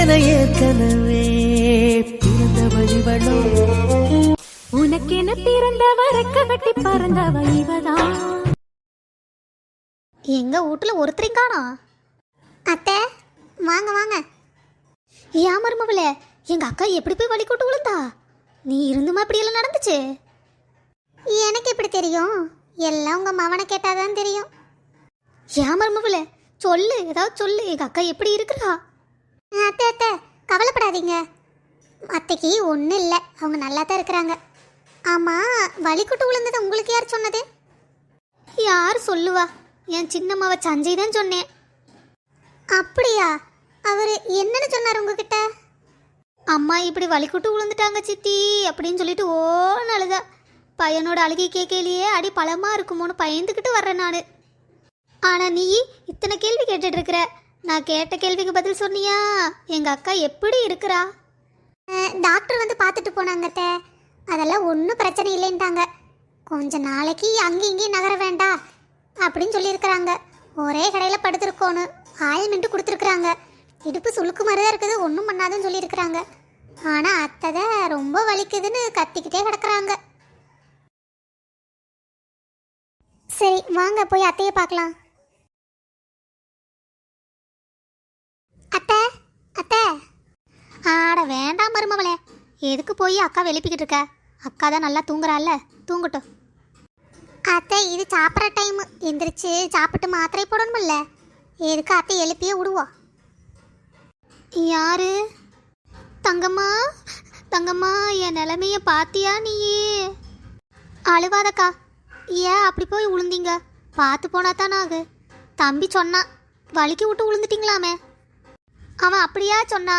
என ஏற்கனவே பிறந்த வழிவளோ உனக்கென கட்டி பறந்தவ இவதான். எங்க வீட்டுல ஒருத்தரையும் காணோம் அத்தை வாங்க வாங்க. ஏன் மருமவளே எங்க அக்கா எப்படி போய் வழி கூட்டு விழுந்தா நீ இருந்துமா இப்படி எல்லாம் நடந்துச்சு? எனக்கு எப்படி தெரியும்? எல்லாம் உங்க மவனை கேட்டாதான் தெரியும். ஏன் மருமவளே சொல்லு ஏதாவது சொல்லு. எங்க அக்கா எப்படி இருக்கிறா? அத்தை அத்தை கவலைப்படாதீங்க. அத்தைக்கு ஒன்றும் இல்லை. அவங்க நல்லா தான் இருக்கிறாங்க. ஆமாம் வலிக்குட்டு விழுந்தது உங்களுக்கு யார் சொன்னது? யார் சொல்லுவா? என் சின்னம்மாவை சஞ்சய் தான் சொன்னேன். அப்படியா? அவர் என்னன்னு சொன்னார் உங்ககிட்ட? அம்மா இப்படி வலிக்குட்டு விழுந்துட்டாங்க சித்தி அப்படின்னு சொல்லிட்டு ஓ அழுதா. பையனோட அழுகை கேட்கலையே அடி பழமாக இருக்குமோன்னு பயந்துக்கிட்டு வர்றேன் நான். ஆனால் நீ இத்தனை கேள்வி கேட்டுட்ருக்கிற நான் கேட்ட கேள்விக்கு பதில் சொன்னியா? எங்க அக்கா எப்படி இருக்கிறா? டாக்டர் வந்து பார்த்துட்டு போனாங்கத்த. அதெல்லாம் ஒன்றும் பிரச்சனை இல்லைன்ட்டாங்க. கொஞ்ச நாளைக்கு அங்கேயும் இங்கேயும் நகர வேண்டாம் அப்படின்னு சொல்லியிருக்கிறாங்க. ஒரே கடையில் படுத்துருக்கோன்னு ஆயில்மெண்ட்டு கொடுத்துருக்குறாங்க. இடுப்பு சுளுக்கு மாதிரி தான் இருக்குது ஒன்றும் பண்ணாதுன்னு சொல்லியிருக்கிறாங்க. ஆனால் அத்தை தான் ரொம்ப வலிக்குதுன்னு கத்திக்கிட்டே கிடக்குறாங்க. சரி வாங்க போய் அத்தையை பார்க்கலாம். அத்தை. ஆட வேண்டாம் மருமவளே. எதுக்கு போய் அக்கா எழுப்பிக்கிட்டு இருக்க? அக்கா தான் நல்லா தூங்குறாள்ல. தூங்கட்டும். அத்தை இது சாப்பிட்ற டைம் எந்திரிச்சு சாப்பிட்டு மாத்திரை போடணுமில்ல. எதுக்கு அத்தை எழுப்பியே விடுவோம் யாரு? தங்கம்மா? தங்கம்மா என் நிலமைய பாத்தியா நீயே? அழுவாதக்கா. ஏன் அப்படி போய் விழுந்தீங்க பார்த்து போனா தானே ஆகு தம்பி சொன்னான். வலிக்கு விட்டு விழுந்துட்டீங்களாமே அவன் அப்படியா சொன்னா?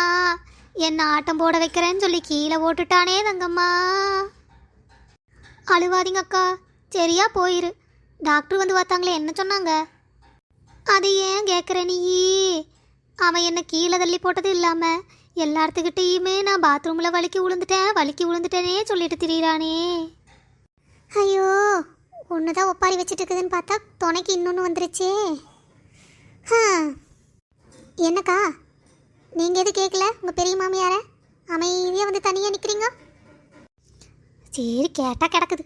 என்ன ஆட்டம் போட வைக்கிறேன்னு சொல்லி கீழே போட்டுட்டானே தங்கம்மா. அழுவாதீங்க அக்கா. சரியா போயிரு. டாக்டர் வந்து பார்த்தாங்களே என்ன சொன்னாங்க? அது ஏன் கேட்குற நீ? அவன் என்னை கீழே தள்ளி போட்டது இல்லாமல் எல்லாத்துக்கிட்டேயுமே நான் பாத்ரூமில் வலிக்கி விழுந்துட்டேன் வலிக்கி விழுந்துட்டேனே சொல்லிட்டு திரியிறானே. ஐயோ ஒன்று தான் ஒப்பாரி வச்சுட்டு இருக்குதுன்னு பார்த்தா துணைக்கு இன்னொன்று வந்துருச்சே. ஹம். என்னக்கா? நீங்கள் எது கேட்கல உங்கள் பெரிய மாமியார? அமைதியாக வந்து தனியாக நிற்கிறீங்க சரி கேட்டால் கிடக்குது.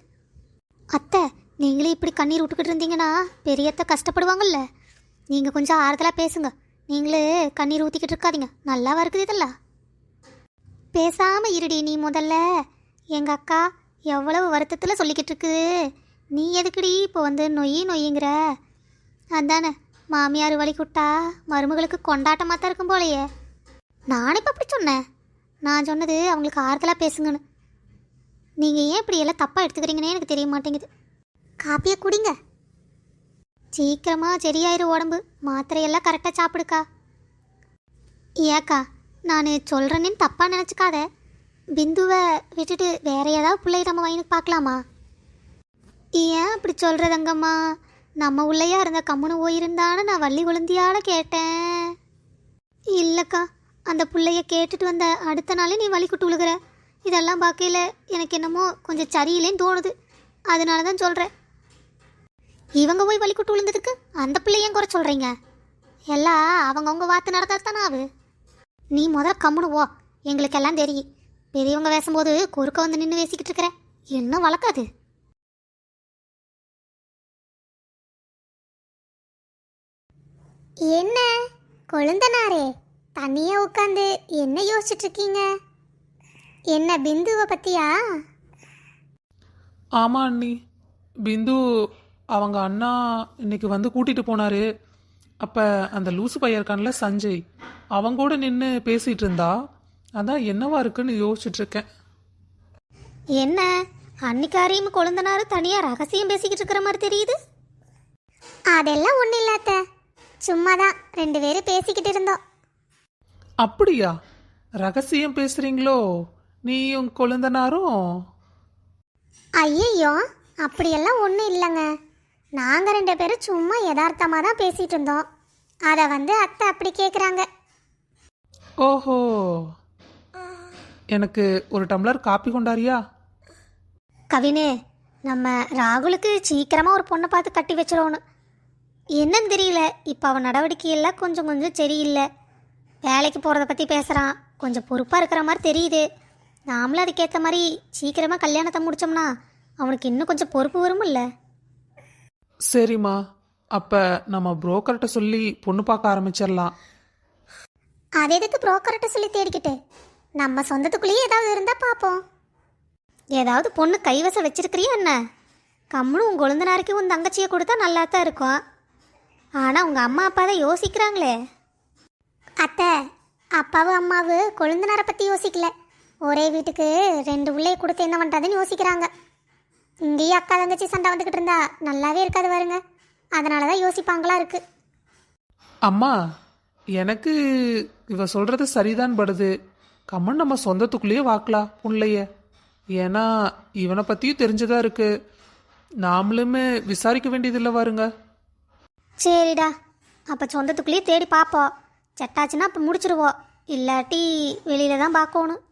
அத்தை நீங்களே இப்படி கண்ணீர் விட்டுக்கிட்டு இருந்தீங்கன்னா பெரியத்த கஷ்டப்படுவாங்கல்ல? நீங்கள் கொஞ்சம் ஆறுதலாக பேசுங்க. நீங்களே கண்ணீர் ஊற்றிக்கிட்டு இருக்காதீங்க. நல்லாவா இருக்குது இதெல்லாம்? பேசாமல் இருடி நீ முதல்ல. எங்கள் அக்கா எவ்வளவு வருத்தத்தில் சொல்லிக்கிட்டு இருக்குது நீ எதுக்குடி இப்போ வந்து நொய் நொய்யுங்கிற? அதானே மாமியார் வழி குட்டா மருமகளுக்கு கொண்டாட்டமாக தான் இருக்கும் போலையே. நானே இப்போ அப்படி சொன்னேன் நான் சொன்னது அவங்களுக்கு ஆறுதலாக பேசுங்கன்னு. நீங்கள் ஏன் இப்படி எல்லாம் தப்பாக எடுத்துக்கிறீங்கன்னே எனக்கு தெரிய மாட்டேங்குது. காப்பியை குடிங்க. சீக்கிரமாக சரியாயிரு உடம்பு. மாத்திரையெல்லாம் கரெக்டாக சாப்பிடுக்கா. ஏக்கா நான் சொல்கிறேன்னு தப்பாக நினச்சிக்காத. பிந்துவை விட்டுட்டு வேற ஏதாவது பிள்ளை நம்ம வயனுக்கு பார்க்கலாமா? ஏன் அப்படி சொல்கிறதங்கம்மா நம்ம உள்ளையா இருந்த கம்முன்னு போயிருந்தான்னு நான் வள்ளி விழுந்தியால கேட்டேன். இல்லைக்கா அந்த பிள்ளைய கேட்டுட்டு வந்த அடுத்த நாளே நீ வலிக்குட்டு குட்டு விழுகிற இதெல்லாம் பார்க்கையில் எனக்கு என்னமோ கொஞ்சம் சரியில்லைன்னு தோணுது. அதனால தான் சொல்கிறேன் இவங்க போய் வலிக்குட்டு குட்டு விழுந்ததுக்கு அந்த பிள்ளையன் குறை சொல்கிறீங்க எல்லாம் அவங்கவுங்க வாத்து நடந்தா தானே ஆகு நீ முதல்ல கம்முனுவோ எங்களுக்கெல்லாம் தெரியும். பெரியவங்க பேசும்போது குறுக்க வந்து நின்று பேசிக்கிட்டு இருக்கிற. என்ன வளர்க்காது என்ன? கொழுந்தனாரே. தனியா உட்காந்து என்ன யோசிச்சுட்டு இருக்கீங்க என்ன பிந்துவை பத்தியா? ஆமா அண்ணி. பிந்து அவங்க அண்ணா இன்னைக்கு வந்து கூட்டிட்டு போனாரு. அப்ப அந்த லூசு பையன் இருக்கான்ல சஞ்சய் அவங்க கூட நின்று பேசிட்டு இருந்தா அதான் என்னவா இருக்குன்னு யோசிச்சுட்டு இருக்கேன் என்ன? அன்னிக்காரியும் கொழுந்தனாரும் தனியா ரகசியம் பேசிக்கிட்டு இருக்கிற மாதிரி தெரியுது? அதெல்லாம் ஒன்றும் இல்லாத்த சும்மா தான் ரெண்டு பேரும் பேசிக்கிட்டு இருந்தோம். அப்படியா? ரகசியம் பேசுறீங்களோ? நீயும் கொழுந்தனாரும்? ஐயையோ அப்படியெல்லாம் ஒன்றும் இல்லைங்க. நாங்கள் ரெண்டு பேரும் சும்மா யதார்த்தமாக தான் பேசிகிட்டு இருந்தோம். அதை வந்து அத்தை அப்படி கேட்குறாங்க ஓஹோ. எனக்கு ஒரு டம்ளர் காப்பி கொண்டாரியா? கவினு நம்ம ராகுலுக்கு சீக்கிரமாக ஒரு பொண்ணை பார்த்து கட்டி வச்சிடணும். என்னன்னு தெரியல. இப்போ அவன் நடவடிக்கையெல்லாம் கொஞ்சம் கொஞ்சம் சரியில்லை. வேலைக்கு போகிறத பற்றி பேசுகிறான் கொஞ்சம் பொறுப்பாக இருக்கிற மாதிரி தெரியுது. நாமளும் அதுக்கேற்ற மாதிரி சீக்கிரமாக கல்யாணத்தை முடிச்சோம்னா அவனுக்கு இன்னும் கொஞ்சம் பொறுப்பு வருமில்ல சரிம்மா. அப்போ நம்ம புரோக்கர்கிட்ட சொல்லி பொண்ணு பார்க்க ஆரம்பிச்சிடலாம். அது எதுக்கு புரோக்கர்கிட்ட சொல்லி தேடிக்கிட்டு? நம்ம சொந்தத்துக்குள்ளேயே ஏதாவது இருந்தால் பார்ப்போம். ஏதாவது பொண்ணு கைவசம் வச்சிருக்கிறியா என்ன? கம்முன்னு உன் கொழுந்தனாருக்கு உன் தங்கச்சியை கொடுத்தா நல்லா தான் இருக்கும். ஆனால் உங்கள் அம்மா அப்பா தான் யோசிக்கிறாங்களே. அத்தை அப்பாவும் அம்மாவும் கொழுந்தனாரை பற்றி யோசிக்கல. ஒரே வீட்டுக்கு ரெண்டு உள்ளே கொடுத்து என்ன பண்ணுறதுன்னு யோசிக்கிறாங்க. இங்கேயே அக்கா தங்கச்சி சண்டை வந்துக்கிட்டு இருந்தா நல்லாவே இருக்காது பாருங்க. அதனால தான் யோசிப்பாங்களா இருக்கு. அம்மா எனக்கு இவ சொல்றது சரிதான் படுது. கம்மன் நம்ம சொந்தத்துக்குள்ளேயே வாக்கலாம் புள்ளைய. ஏன்னா இவனை பத்தியும் தெரிஞ்சதா இருக்கு. நாமளுமே விசாரிக்க வேண்டியதில்லை வாருங்க சரிடா. அப்போ சொந்தத்துக்குள்ளேயே தேடி பார்ப்போம் செட்டாச்சுன்னா அப்போ முடிச்சிருவோம். இல்லாட்டி வெளியில தான் பார்க்கணும்.